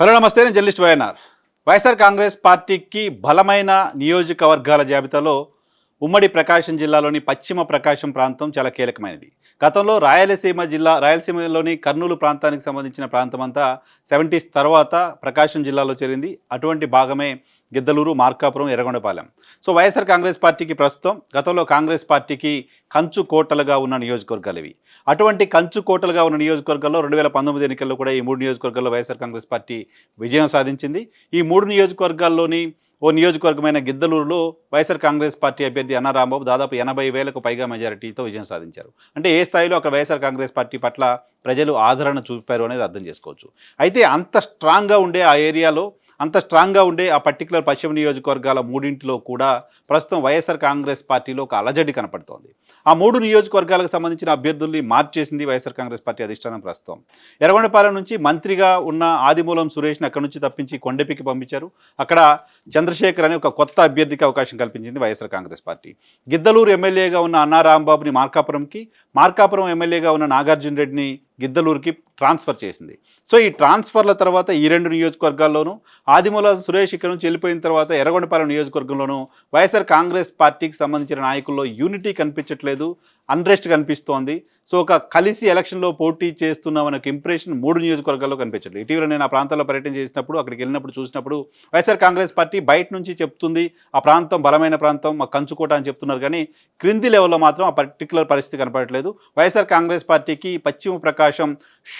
Hello నమస్తే నేను journalist YNR. YSR Congress పార్టీకి బలమైన నియోజకవర్గాల జాబితాలో ఉమ్మడి ప్రకాశం జిల్లాలోని పశ్చిమ ప్రకాశం ప్రాంతం చాలా కీలకమైనది. గతంలో రాయలసీమ జిల్లా రాయలసీమలోని కర్నూలు ప్రాంతానికి సంబంధించిన ప్రాంతం అంతా సెవెంటీస్ తర్వాత ప్రకాశం జిల్లాలో చేరింది. అటువంటి భాగమే గిద్దలూరు మార్కాపురం ఎర్రగొండపాలెం. సో వైఎస్ఆర్ కాంగ్రెస్ పార్టీకి ప్రస్తుతం గతంలో కాంగ్రెస్ పార్టీకి కంచు కోటలుగా ఉన్న నియోజకవర్గాలు ఇవి. అటువంటి కంచు కోటలుగా ఉన్న నియోజకవర్గాల్లో రెండు వేల పంతొమ్మిది ఎన్నికల్లో కూడా ఈ మూడు నియోజకవర్గాల్లో వైఎస్ఆర్ కాంగ్రెస్ పార్టీ విజయం సాధించింది. ఈ మూడు నియోజకవర్గాల్లోని ఓ నియోజకవర్గమైన గిద్దలూరులో వైఎస్ఆర్ కాంగ్రెస్ పార్టీ అభ్యర్థి అన్నారాంబాబు దాదాపు ఎనభై వేలకు పైగా మెజారిటీతో విజయం సాధించారు. అంటే ఏ స్థాయిలో అక్కడ వైఎస్ఆర్ కాంగ్రెస్ పార్టీ పట్ల ప్రజలు ఆదరణ చూపారు అనేది అర్థం చేసుకోవచ్చు. అయితే అంత స్ట్రాంగ్గా ఉండే ఆ ఏరియాలో అంత స్ట్రాంగ్గా ఉండే ఆ పర్టికులర్ పశ్చిమ నియోజకవర్గాల మూడింటిలో కూడా ప్రస్తుతం వైఎస్ఆర్ కాంగ్రెస్ పార్టీలో ఒక అలజడి కనపడుతోంది. ఆ మూడు నియోజకవర్గాలకు సంబంధించిన అభ్యర్థుల్ని మార్చేసింది వైఎస్ఆర్ కాంగ్రెస్ పార్టీ అధిష్టానం ప్రస్తుతం. ఎర్రగొండపాలెం నుంచి మంత్రిగా ఉన్న ఆదిమూలం సురేష్ని అక్కడి నుంచి తప్పించి కొండపికి పంపించారు. అక్కడ చంద్రశేఖర్ అనే ఒక కొత్త అభ్యర్థికి అవకాశం కల్పించింది వైఎస్ఆర్ కాంగ్రెస్ పార్టీ. గిద్దలూరు ఎమ్మెల్యేగా ఉన్న అన్నారాంబాబుని మార్కాపురంకి మార్కాపురం ఎమ్మెల్యేగా ఉన్న నాగార్జున రెడ్డిని గిద్దలూరుకి ట్రాన్స్ఫర్ చేసింది. సో ఈ ట్రాన్స్ఫర్ల తర్వాత ఈ రెండు నియోజకవర్గాల్లోనూ ఆదిమూల సురేష్ ఇక్కడ నుంచి వెళ్ళిపోయిన తర్వాత ఎర్రగొండపాలెం నియోజకవర్గంలోనూ వైఎస్ఆర్ కాంగ్రెస్ పార్టీకి సంబంధించిన నాయకుల్లో యూనిటీ కనిపించట్లేదు అన్రెస్ట్ కనిపిస్తోంది. సో ఒక కలిసి ఎలక్షన్లో పోటీ చేస్తున్నాం ఇంప్రెషన్ మూడు నియోజకవర్గాల్లో కనిపించట్లేదు. ఇటీవల నేను ఆ ప్రాంతాల్లో పర్యటన చేసినప్పుడు అక్కడికి వెళ్ళినప్పుడు చూసినప్పుడు వైఎస్ఆర్ కాంగ్రెస్ పార్టీ బయట నుంచి చెప్తుంది ఆ ప్రాంతం బలమైన ప్రాంతం మా కంచుకోట అని చెప్తున్నారు. కానీ క్రింది లెవెల్లో మాత్రం ఆ పర్టికులర్ పరిస్థితి కనపడట్లేదు. వైఎస్ఆర్ కాంగ్రెస్ పార్టీకి పశ్చిమ ప్రకాశం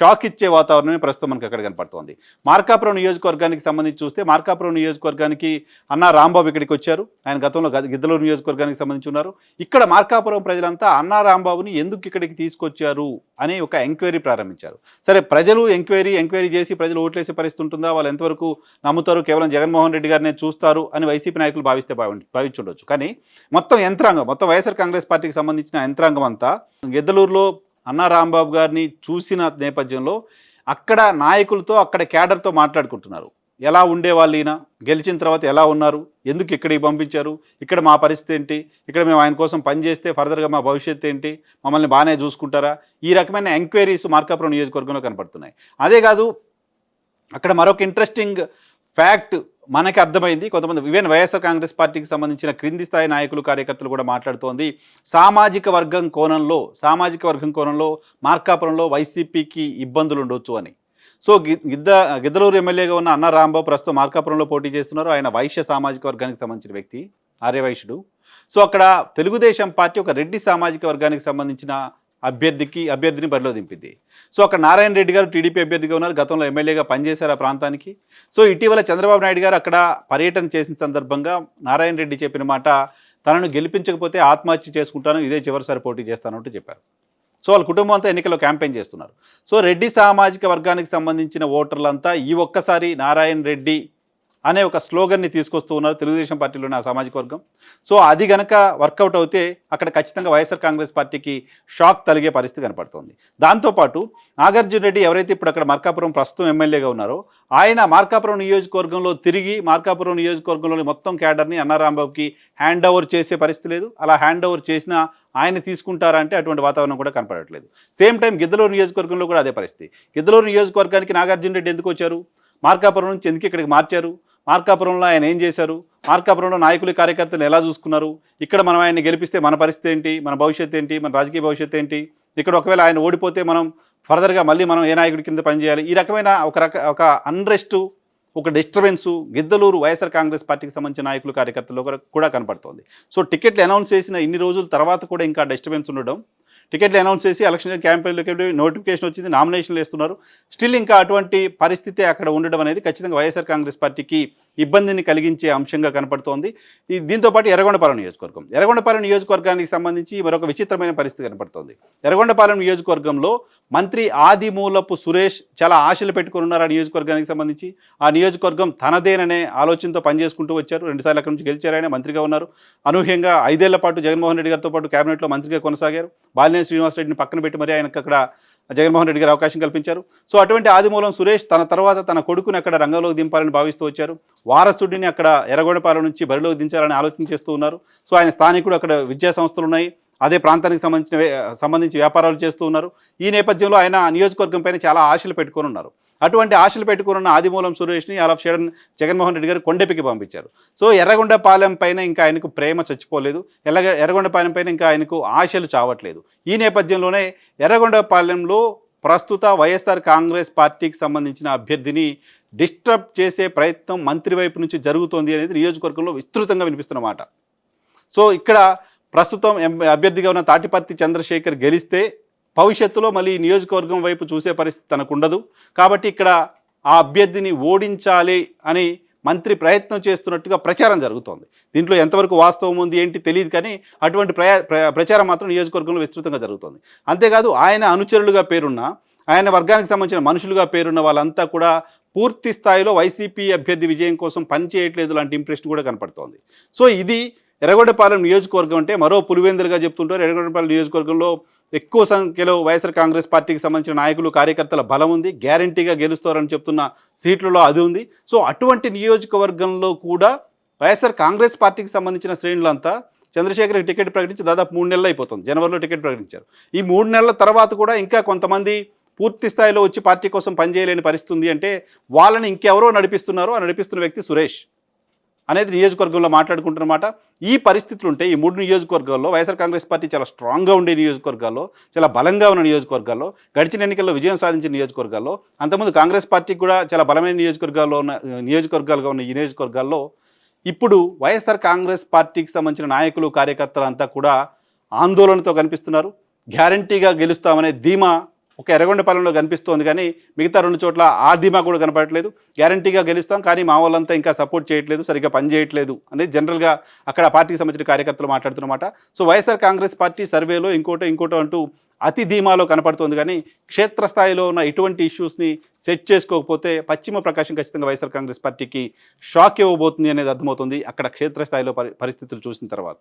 షాక్ ఇచ్చే వాతావరణమే ప్రస్తుతం మనకి అక్కడ కనపడుతోంది. మార్కాపురం నియోజకవర్గానికి సంబంధించి చూస్తే మార్కాపురం నియోజకవర్గానికి అన్నా రాంబాబు ఇక్కడికి వచ్చారు. ఆయన గతంలో గిద్దలూరు నియోజకవర్గానికి సంబంధించి ఉన్నారు. ఇక్కడ మార్కాపురం ప్రజలంతా అన్నా రాంబాబుని ఎందుకు ఇక్కడికి తీసుకొచ్చారు అనే ఒక ఎంక్వైరీ ప్రారంభించారు. సరే ప్రజలు ఎంక్వైరీ ఎంక్వైరీ చేసి ప్రజలు ఓట్లేసే పరిస్థితి ఉంటుందా? వాళ్ళు ఎంతవరకు నమ్ముతారు? కేవలం జగన్మోహన్ రెడ్డి గారినే చూస్తారు అని వైసీపీ నాయకులు భావిస్తే భావించుండొచ్చు. కానీ మొత్తం యంత్రాంగం మొత్తం వైఎస్ఆర్ కాంగ్రెస్ పార్టీకి సంబంధించిన యంత్రాంగం అంతా గిద్దలూరులో అన్నా రాంబాబు గారిని చూసిన నేపథ్యంలో అక్కడ నాయకులతో అక్కడ క్యాడర్తో మాట్లాడుకుంటున్నారు. ఎలా ఉండేవాళ్ళు ఈయన? గెలిచిన తర్వాత ఎలా ఉన్నారు? ఎందుకు ఇక్కడికి పంపించారు? ఇక్కడ మా పరిస్థితి ఏంటి? ఇక్కడ మేము ఆయన కోసం పనిచేస్తే ఫర్దర్గా మా భవిష్యత్తు ఏంటి? మమ్మల్ని బాగానే చూసుకుంటారా? ఈ రకమైన ఎంక్వైరీస్ మార్కాపురం నియోజకవర్గంలో కనపడుతున్నాయి. అదే కాదు అక్కడ మరొక ఇంట్రెస్టింగ్ ఫ్యాక్ట్ మనకి అర్థమైంది. కొంతమంది ఈవెన్ వైఎస్ఆర్ కాంగ్రెస్ పార్టీకి సంబంధించిన క్రింది స్థాయి నాయకులు కార్యకర్తలు కూడా మాట్లాడుతోంది. సామాజిక వర్గం కోణంలో సామాజిక వర్గం కోణంలో మార్కాపురంలో వైసీపీకి ఇబ్బందులు ఉండొచ్చు అని. సో గిద్ద గిద్దలూరు ఎమ్మెల్యేగా ఉన్న అన్న రాంబాబు ప్రస్తుతం మార్కాపురంలో పోటీ చేస్తున్నారు. ఆయన వైశ్య సామాజిక వర్గానికి సంబంధించిన వ్యక్తి ఆర్యవైశ్యుడు. సో అక్కడ తెలుగుదేశం పార్టీ ఒక రెడ్డి సామాజిక వర్గానికి సంబంధించిన అభ్యర్థికి అభ్యర్థిని బరిలో దింపింది సో అక్కడ నారాయణ రెడ్డి గారు టీడీపీ అభ్యర్థిగా ఉన్నారు. గతంలో ఎమ్మెల్యేగా పనిచేశారు ఆ ప్రాంతానికి. సో ఇటీవల చంద్రబాబు నాయుడు గారు అక్కడ పర్యటన చేసిన సందర్భంగా నారాయణ రెడ్డి చెప్పిన మాట తనను గెలిపించకపోతే ఆత్మహత్య చేసుకుంటాను ఇదే చివరిసారి పోటీ చేస్తానంటూ చెప్పారు. సో వాళ్ళ కుటుంబం అంతా ఎన్నికల్లో క్యాంపెయిన్ చేస్తున్నారు. సో రెడ్డి సామాజిక వర్గానికి సంబంధించిన ఓటర్లంతా ఈ ఒక్కసారి నారాయణ రెడ్డి అనే ఒక స్లోగన్ని తీసుకొస్తూ ఉన్నారు తెలుగుదేశం పార్టీలోని ఆ సామాజిక వర్గం. సో అది గనక వర్కౌట్ అవుతే అక్కడ ఖచ్చితంగా వైఎస్ఆర్ కాంగ్రెస్ పార్టీకి షాక్ తలిగే పరిస్థితి కనపడుతుంది. దాంతోపాటు నాగార్జున రెడ్డి ఎవరైతే ఇప్పుడు అక్కడ మార్కాపురం ప్రస్తుతం ఎమ్మెల్యేగా ఉన్నారో ఆయన మార్కాపురం నియోజకవర్గంలో తిరిగి మార్కాపురం నియోజకవర్గంలోని మొత్తం క్యాడర్ని అన్నారాంబాబుకి హ్యాండ్ ఓవర్ చేసే పరిస్థితి లేదు. అలా హ్యాండ్ ఓవర్ చేసినా ఆయన తీసుకుంటారంటే అటువంటి వాతావరణం కూడా కనపడట్లేదు. సేమ్ టైం గిద్దలూరు నియోజకవర్గంలో కూడా అదే పరిస్థితి. గిద్దలూరు నియోజకవర్గానికి నాగార్జున రెడ్డి ఎందుకు వచ్చారు? మార్కాపురం నుంచి ఎందుకు ఇక్కడికి మార్చారు? మార్కాపురంలో ఆయన ఏం చేశారు? మార్కాపురంలో నాయకులు కార్యకర్తలు ఎలా చూసుకున్నారు? ఇక్కడ మనం ఆయన్ని గెలిపిస్తే మన పరిస్థితి ఏంటి? మన భవిష్యత్తు ఏంటి? మన రాజకీయ భవిష్యత్తు ఏంటి? ఇక్కడ ఒకవేళ ఆయన ఓడిపోతే మనం ఫర్దర్గా మళ్ళీ మనం ఏ నాయకుడి కింద పనిచేయాలి? ఈ రకమైన ఒక రక ఒక అన్రెస్టు ఒక డిస్టర్బెన్సు గిద్దలూరు వైఎస్ఆర్ కాంగ్రెస్ పార్టీకి సంబంధించిన నాయకులు కార్యకర్తలు కూడా కనపడుతోంది. సో టికెట్లు అనౌన్స్ చేసిన ఇన్ని రోజుల తర్వాత కూడా ఇంకా డిస్టర్బెన్స్ ఉండడం టికెట్లు అనౌన్స్ చేసి ఎలక్షన్ క్యాంపెయిన్లోకి నోటిఫికేషన్ వచ్చింది నామినేషన్లు వేస్తున్నారు. స్టిల్ ఇంకా అటువంటి పరిస్థితి అక్కడ ఉండడం అనేది ఖచ్చితంగా వైఎస్ఆర్ కాంగ్రెస్ పార్టీకి ఇబ్బందిని కలిగించే అంశంగా కనపడుతోంది. ఈ దీంతోపాటు ఎర్రగొండపాలెం నియోజకవర్గం. ఎర్రగొండపాలెం నియోజకవర్గానికి సంబంధించి మరొక విచిత్రమైన పరిస్థితి కనపడుతోంది. ఎర్రగొండపాలెం నియోజకవర్గంలో మంత్రి ఆదిమూలపు సురేష్ చాలా ఆశలు పెట్టుకుని ఉన్నారు ఆ నియోజకవర్గానికి సంబంధించి. ఆ నియోజకవర్గం తనదేననే ఆలోచనతో పనిచేసుకుంటూ వచ్చారు. రెండుసార్లు అక్కడి నుంచి గెలిచారు ఆయన మంత్రిగా ఉన్నారు. అనూహ్యంగా ఐదేళ్ళ పాటు జగన్మోహన్ రెడ్డి గారితో పాటు కేబినెట్లో మంత్రిగా కొనసాగారు. బాలినేని శ్రీనివాసరెడ్డిని పక్కన పెట్టి మరి ఆయనకు అక్కడ జగన్మోహన్ రెడ్డి గారు అవకాశం కల్పించారు. సో అటువంటి ఆదిమూలం సురేష్ తన తర్వాత తన కొడుకుని అక్కడ రంగంలోకి దింపాలని భావిస్తూ వచ్చారు. వారసుడిని అక్కడ ఎర్రగొండపాలెం నుంచి బరిలోకి దించాలని ఆలోచన చేస్తూ ఉన్నారు. సో ఆయన స్థానికుడు అక్కడ విద్యా సంస్థలు ఉన్నాయి. అదే ప్రాంతానికి సంబంధించిన సంబంధించి వ్యాపారాలు చేస్తూ ఉన్నారు. ఈ నేపథ్యంలో ఆయన నియోజకవర్గం పైన చాలా ఆశలు పెట్టుకొని ఉన్నారు. అటువంటి ఆశలు పెట్టుకున్న ఆదిమూలం సురేష్ని అలా షేడన్ జగన్మోహన్ రెడ్డి గారు కొండెపికి పంపించారు. సో ఎర్రగొండపాలెం పైన ఇంకా ఆయనకు ప్రేమ చచ్చిపోలేదు. ఎల్లగ ఎర్రగొండపాలెం పైన ఇంకా ఆయనకు ఆశలు చావట్లేదు. ఈ నేపథ్యంలోనే ఎర్రగొండపాలెంలో ప్రస్తుత వైఎస్ఆర్ కాంగ్రెస్ పార్టీకి సంబంధించిన అభ్యర్థిని డిస్టర్బ్ చేసే ప్రయత్నం మంత్రి వైపు నుంచి జరుగుతోంది అనేది నియోజకవర్గంలో విస్తృతంగా వినిపిస్తున్నమాట సో ఇక్కడ ప్రస్తుతం అభ్యర్థిగా ఉన్న తాటిపత్తి చంద్రశేఖర్ గెలిస్తే భవిష్యత్తులో మళ్ళీ నియోజకవర్గం వైపు చూసే పరిస్థితి తనకు ఉండదు కాబట్టి ఇక్కడ ఆ అభ్యర్థిని ఓడించాలి అని మంత్రి ప్రయత్నం చేస్తున్నట్టుగా ప్రచారం జరుగుతోంది. దీంట్లో ఎంతవరకు వాస్తవం ఉంది ఏంటి తెలియదు కానీ అటువంటి ప్రయా ప్ర- ప్రచారం మాత్రం నియోజకవర్గంలో విస్తృతంగా జరుగుతోంది. అంతేకాదు ఆయన అనుచరులుగా పేరున్న ఆయన వర్గానికి సంబంధించిన మనుషులుగా పేరున్న వాళ్ళంతా కూడా పూర్తి స్థాయిలో వైసీపీ అభ్యర్థి విజయం కోసం పనిచేయట్లేదు లాంటి ఇంప్రెషన్ కూడా కనపడుతోంది. సో ఇది ఎర్రగొండపాలెం నియోజకవర్గం అంటే మరో పులివేందరుగా చెప్తుంటారు. ఎర్రగొండపాలెం నియోజకవర్గంలో ఎక్కువ సంఖ్యలో వైఎస్ఆర్ కాంగ్రెస్ పార్టీకి సంబంధించిన నాయకులు కార్యకర్తల బలం ఉంది. గ్యారంటీగా గెలుస్తారని చెప్తున్న సీట్లలో అది ఉంది. సో అటువంటి నియోజకవర్గంలో కూడా వైఎస్ఆర్ కాంగ్రెస్ పార్టీకి సంబంధించిన శ్రేణులంతా చంద్రశేఖర్ టికెట్ ప్రకటించి దాదాపు మూడు నెలలు అయిపోతుంది. జనవరిలో టికెట్ ప్రకటించారు. ఈ మూడు నెలల తర్వాత కూడా ఇంకా కొంతమంది పూర్తి స్థాయిలో వచ్చి పార్టీ కోసం పనిచేయలేని పరిస్థితి ఉంది అంటే వాళ్ళని ఇంకెవరో నడిపిస్తున్నారో ఆ నడిపిస్తున్న వ్యక్తి సురేష్. అనేది నియోజకవర్గంలో మాట్లాడుకుంటున్నమాట. ఈ పరిస్థితులు ఉంటే ఈ మూడు నియోజకవర్గాల్లో వైఎస్ఆర్ కాంగ్రెస్ పార్టీ చాలా స్ట్రాంగ్గా ఉండే నియోజకవర్గాల్లో చాలా బలంగా ఉన్న నియోజకవర్గాల్లో గడిచిన ఎన్నికల్లో విజయం సాధించిన నియోజకవర్గాల్లో అంతకుముందు కాంగ్రెస్ పార్టీకి కూడా చాలా బలమైన నియోజకవర్గాల్లో ఉన్న నియోజకవర్గాలుగా ఉన్న ఈ నియోజకవర్గాల్లో ఇప్పుడు వైఎస్ఆర్ కాంగ్రెస్ పార్టీకి సంబంధించిన నాయకులు కార్యకర్తలు అంతా కూడా ఆందోళనతో కనిపిస్తున్నారు. గ్యారంటీగా గెలుస్తామనే ధీమా ఒక ఎర్రగొండపాలెంలో కనిపిస్తోంది కానీ మిగతా రెండు చోట్ల ఆ ధీమా కూడా కనపడట్లేదు. గ్యారంటీగా గెలుస్తాం కానీ మా వాళ్ళంతా ఇంకా సపోర్ట్ చేయట్లేదు సరిగ్గా పని చేయట్లేదు అనేది జనరల్గా అక్కడ పార్టీకి సంబంధించిన కార్యకర్తలు మాట్లాడుతున్నమాట. సో వైఎస్ఆర్ కాంగ్రెస్ పార్టీ సర్వేలో ఇంకోటో ఇంకోటో అంటూ అతి ధీమాలో కనపడుతోంది కానీ క్షేత్రస్థాయిలో ఉన్న ఇటువంటి ఇష్యూస్ని సెట్ చేసుకోకపోతే పశ్చిమ ప్రకాశం ఖచ్చితంగా వైఎస్ఆర్ కాంగ్రెస్ పార్టీకి షాక్ ఇవ్వబోతుంది అనేది అర్థమవుతుంది అక్కడ క్షేత్రస్థాయిలో పరి పరిస్థితులు చూసిన తర్వాత.